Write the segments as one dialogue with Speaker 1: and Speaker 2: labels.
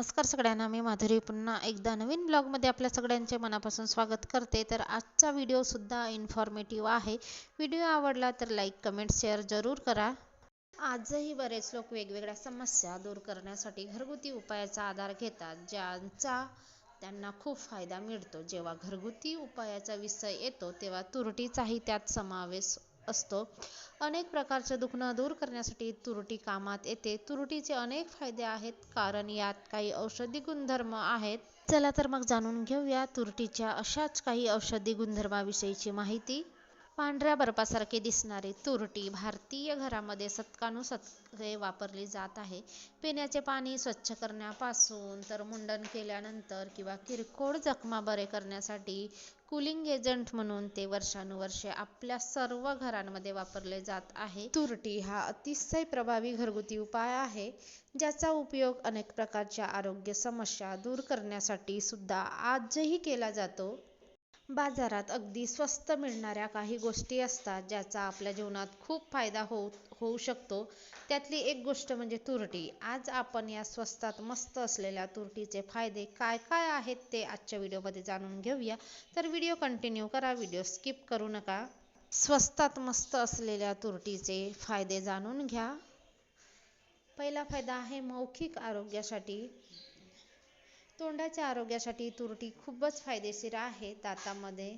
Speaker 1: नमस्कार सगळ्यांना मी माधुरी. पुन्हा एकदा नवीन ब्लॉगमध्ये आपल्या सगळ्यांचे मनापासून स्वागत करते. तर आजचा व्हिडिओसुद्धा इन्फॉर्मेटिव्ह आहे. व्हिडिओ आवडला तर लाईक कमेंट शेअर जरूर करा. आजही बरेच लोक वेगवेगळ्या समस्या दूर करण्यासाठी घरगुती उपायाचा आधार घेतात ज्यांचा त्यांना खूप फायदा मिळतो. जेव्हा घरगुती उपायाचा विषय येतो तेव्हा तुरटीचाही त्यात समावेश असतो. अनेक प्रकारचं दुखणं दूर करण्यासाठी तुरटी कामात येते. तुरटीचे अनेक फायदे आहेत कारण यात काही औषधी गुणधर्म आहेत. चला तर मग जाणून घेऊया तुरटीच्या अशाच काही औषधी गुणधर्माविषयीची माहिती. पांढऱ्या बर्फासारखे दिसणारी तुरटी भारतीय घरामध्ये शतकानुशतके वापरली जात आहे. पिण्याचे पाणी स्वच्छ करण्यापासून तर मुंडन केल्यानंतर किंवा किरकोळ जखमा बरे करण्यासाठी कुलिंग एजंट म्हणून ते वर्षानुवर्षे आपल्या सर्व घरांमध्ये वापरले जात आहे. तुरटी हा अतिशय प्रभावी घरगुती उपाय आहे ज्याचा उपयोग अनेक प्रकारच्या आरोग्य समस्या दूर करण्यासाठी सुद्धा आजही केला जातो. बाजारात अगदी स्वस्त मिळणाऱ्या काही गोष्टी असतात ज्याचा आपल्या जीवनात खूप फायदा होऊ होऊ शकतो. त्यातली एक गोष्ट म्हणजे तुरटी. आज आपण या स्वस्तात मस्त असलेल्या तुरटीचे फायदे काय काय आहेत ते आजच्या व्हिडिओमध्ये जाणून घेऊया. तर व्हिडिओ कंटिन्यू करा व्हिडिओ स्किप करू नका. स्वस्तात मस्त असलेल्या तुरटीचे फायदे जाणून घ्या. पहिला फायदा आहे मौखिक आरोग्यासाठी. तोंडाच्या आरोग्यासाठी तुरटी खूपच फायदेशीर आहे दातामध्ये.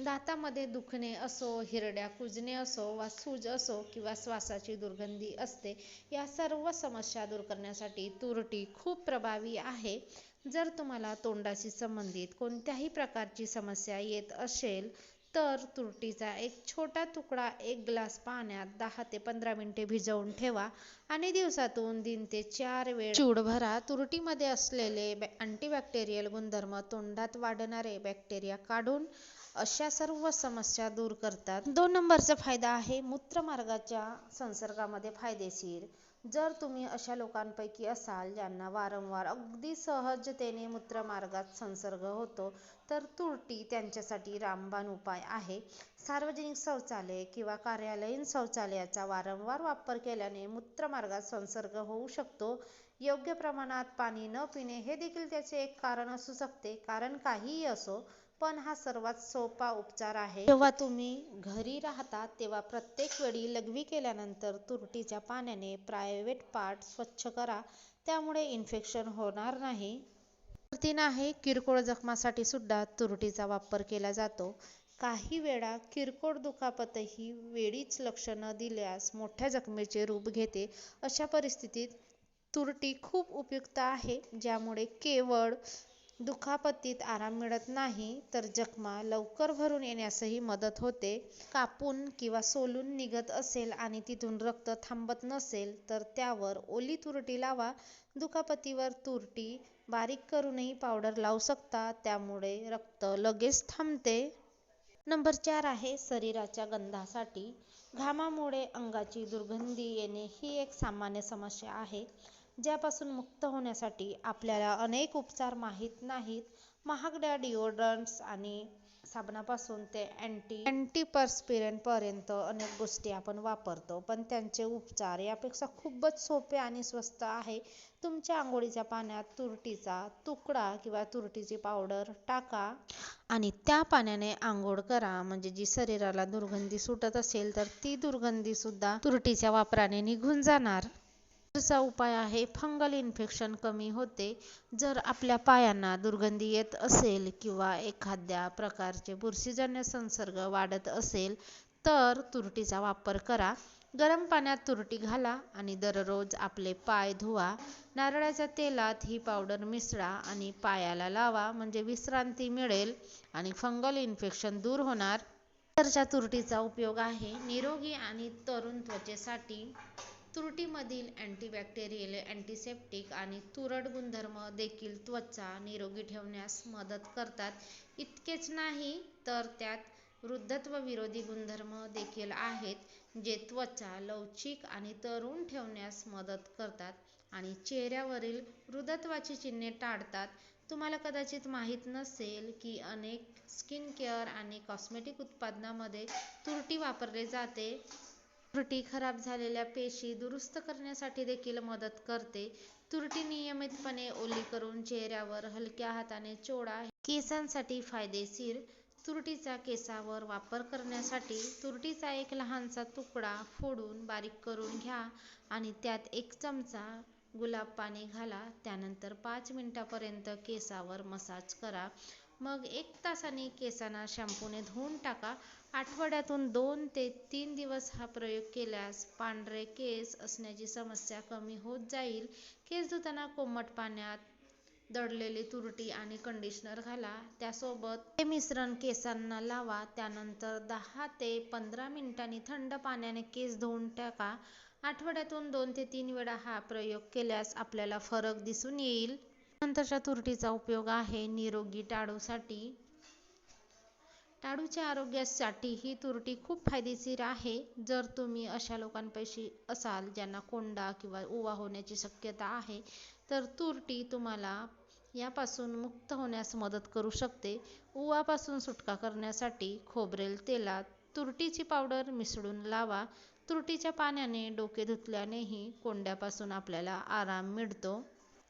Speaker 1: दातामध्ये दुखणे असो हिरड्या कुजणे असो वा सूज असो किंवा श्वासाची दुर्गंधी असते या सर्व समस्या दूर करण्यासाठी तुरटी खूप प्रभावी आहे. जर तुम्हाला तोंडाशी संबंधित कोणत्याही प्रकारची समस्या येत असेल तर तुरटीचा एक छोटा तुकडा एक ग्लास पाण्यात दहा ते पंधरा मिनिटे भिजवून ठेवा आणि दिवसातून तीन ते चार वेळ चूड भरा तुरटीमध्ये असलेले अँटीबॅक्टेरियल गुणधर्म तोंडात वाढणारे बॅक्टेरिया काढून अशा सर्व समस्या दूर करतात. दोन नंबरचा फायदा आहे मूत्रमार्गाच्या संसर्गामध्ये फायदेशीर. जर तुम्ही अशा लोकांपैकी असाल ज्यांना वारंवार अगदी सहजतेने मूत्रमार्गात संसर्ग होतो तर तुरटी त्यांच्यासाठी रामबाण उपाय आहे. सार्वजनिक शौचालय किंवा कार्यालयीन शौचालयाचा वारंवार वापर केल्याने मूत्रमार्गात संसर्ग होऊ शकतो. योग्य प्रमाणात पाणी न पिणे हे देखील त्याचे एक कारण असू शकते. कारण काहीही असो पण हा सर्वात सोपा उपचार आहे. जेव्हा तुम्ही घरी राहता तेव्हा प्रत्येक वेळी लघवी केल्यानंतर तुरटीच्या पाण्याने प्रायव्हेट पार्ट स्वच्छ करा. त्यामुळे इन्फेक्शन होणार नाही. तीन आहे किरकोळ जखमासाठी सुद्धा तुरटीचा वापर केला जातो. काही वेळा किरकोळ दुखापतही वेळीच लक्ष न दिल्यास मोठ्या जखमेचे रूप घेते. अशा परिस्थितीत तुरटी खूप उपयुक्त आहे ज्यामुळे केवळ दुखापतीत आराम मिळत नाही तर जखमा लवकर भरून येण्यासही मदत होते. कापून किंवा सोलून निघत असेल आणि तिथून रक्त थांबत नसेल तर त्यावर ओली तुरटी लावा. दुखापतीवर तुरटी बारीक करूनही पावडर लावू शकता त्यामुळे रक्त लगेच थांबते. नंबर चार आहे शरीराच्या गंधासाठी. घामामुळे अंगाची दुर्गंधी येणे ही एक सामान्य समस्या आहे. ज्यापासून मुक्त होण्यासाठी आपल्याला अनेक उपचार माहीत नाहीत. महागड्या डिओड्रंट्स आणि साबणापासून ते अँटी अँटीपर्स्पिरंटपर्यंत अनेक गोष्टी आपण वापरतो पण त्यांचे उपचार यापेक्षा खूपच सोपे आणि स्वस्त आहे. तुमच्या आंघोळीच्या पाण्यात तुरटीचा तुकडा किंवा तुरटीची पावडर टाका आणि त्या पाण्याने आंघोळ करा. म्हणजे जी शरीराला दुर्गंधी सुटत असेल तर ती दुर्गंधी सुद्धा तुरटीच्या वापराने निघून जाणार. पुढचा उपाय आहे फंगल इन्फेक्शन कमी होते. जर आपल्या पायांना दुर्गंधी येत असेल किंवा एखाद्या प्रकारचे बुरशीजन्य संसर्ग वाढत असेल तर तुरटीचा वापर करा. गरम पाण्यात तुरटी घाला आणि दररोज आपले पाय धुवा. नारळाच्या तेलात ही पावडर मिसळा आणि पायाला लावा म्हणजे विश्रांती मिळेल आणि फंगल इन्फेक्शन दूर होणार. तुरटीचा उपयोग आहे. निरोगी आणि तरुण त्वचेसाठी तुरटीमधील अँटीबॅक्टेरियल अँटीसेप्टिक आणि तुरट गुणधर्म देखील त्वचा निरोगी ठेवण्यास मदत करतात. इतकेच नाही तर त्यात वृद्धत्व विरोधी गुणधर्म देखील आहेत जे त्वचा लवचिक आणि तरुण ठेवण्यास मदत करतात आणि चेहऱ्यावरील वृद्धत्वाची चिन्हे टाळतात. तुम्हाला कदाचित माहीत नसेल की अनेक स्किन केअर आणि कॉस्मेटिक उत्पादनांमध्ये तुरटी वापरले जाते. तुरटी खराब झालेल्या पेशी दुरुस्त करण्यासाठी देखील मदत करते. तुरटी नियमितपणे ओली करून चेहऱ्यावर हलक्या हाताने चोळा केसांसाठी फायदेशीर. तुरटीचा केसावर वापर करण्यासाठी तुरटीचा एक लहानसा तुकडा फोडून बारीक करून घ्या आणि त्यात एक चमचा गुलाब पाणी घाला. त्यानंतर पाच मिनिटापर्यंत केसावर मसाज करा. मग एक तासाने केसांना शॅम्पूने धुवून टाका. आठवड्यातून दोन ते तीन दिवस हा प्रयोग केल्यास पांढरे केस असण्याची समस्या कमी होत जाईल. केस धुताना कोमट पाण्यात दडलेली तुरटी आणि कंडिशनर घाला. त्यासोबत हे मिश्रण केसांना लावा. त्यानंतर दहा ते पंधरा मिनिटांनी थंड पाण्याने केस धुवून टाका. आठवड्यातून दोन ते तीन वेळा हा प्रयोग केल्यास आपल्याला फरक दिसून येईल. नंतरच्या तुरटीचा उपयोग आहे निरोगी टाळूसाठी. टाळूच्या आरोग्यासाठी ही तुरटी खूप फायदेशीर आहे. जर तुम्ही अशा लोकांपैकी असाल ज्यांना कोंडा किंवा ओवा होण्याची शक्यता आहे तर तुरटी तुम्हाला यापासून मुक्त होण्यास मदत करू शकते. उवापासून सुटका करण्यासाठी खोबरेल तेलात तुरटीची पावडर मिसळून लावा. तुरटीच्या पाण्याने डोके धुतल्यानेही कोंड्यापासून आपल्याला आराम मिळतो.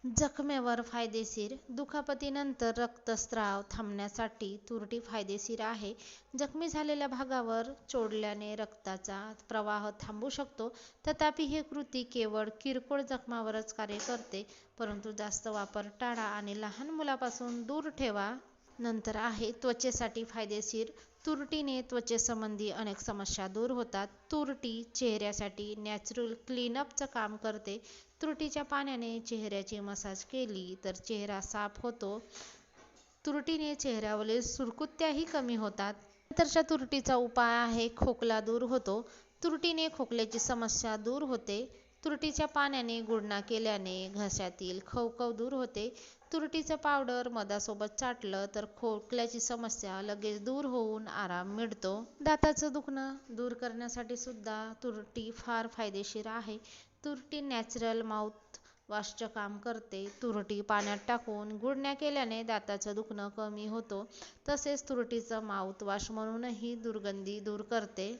Speaker 1: जखमेवर फायदेशीर. दुखापतीनंतर रक्तस्राव थांबण्यासाठी तुरटी फायदेशीर आहे. जखमी झालेल्या भागावर चोळल्याने रक्ताचा प्रवाह थांबू शकतो. तथापि ही कृती केवळ किरकोळ जखमावरच कार्य करते परंतु जास्त वापर टाळा आणि लहान मुलापासून दूर ठेवा नंतर आहे. त्वचेसाठी फायदेशीर तुरटीने त्वचेसंबंधी अनेक समस्या दूर होतात. तुरटी चेहऱ्यासाठी नॅचरल क्लीनअपचं काम करते. तुरटीच्या पाण्याने चेहऱ्याची मसाज केली तर चेहरा साफ होतो. तुरटीने चेहऱ्यावरील सुरकुत्याही कमी होतात. नंतरच्या तुरटीचा उपाय आहे खोकला दूर होतो. तुरटीने खोकल्याची समस्या दूर होते. तुरटीच्या पाण्याने गुळणा केल्याने घशातील खवखव दूर होते. तुरटीचं पावडर मधासोबत चाटलं तर खोकल्याची समस्या लगेच दूर होऊन आराम मिळतो. दाताचं दुखणं दूर करण्यासाठी सुद्धा तुरटी फार फायदेशीर आहे. तुरटी नॅचरल माउथ वॉशचं काम करते. तुरटी पाण्यात टाकून गुळण्या केल्याने दाताचं दुखणं कमी होतो. तसेच तुरटीचं माउथ वॉश म्हणूनही दुर्गंधी दूर करते.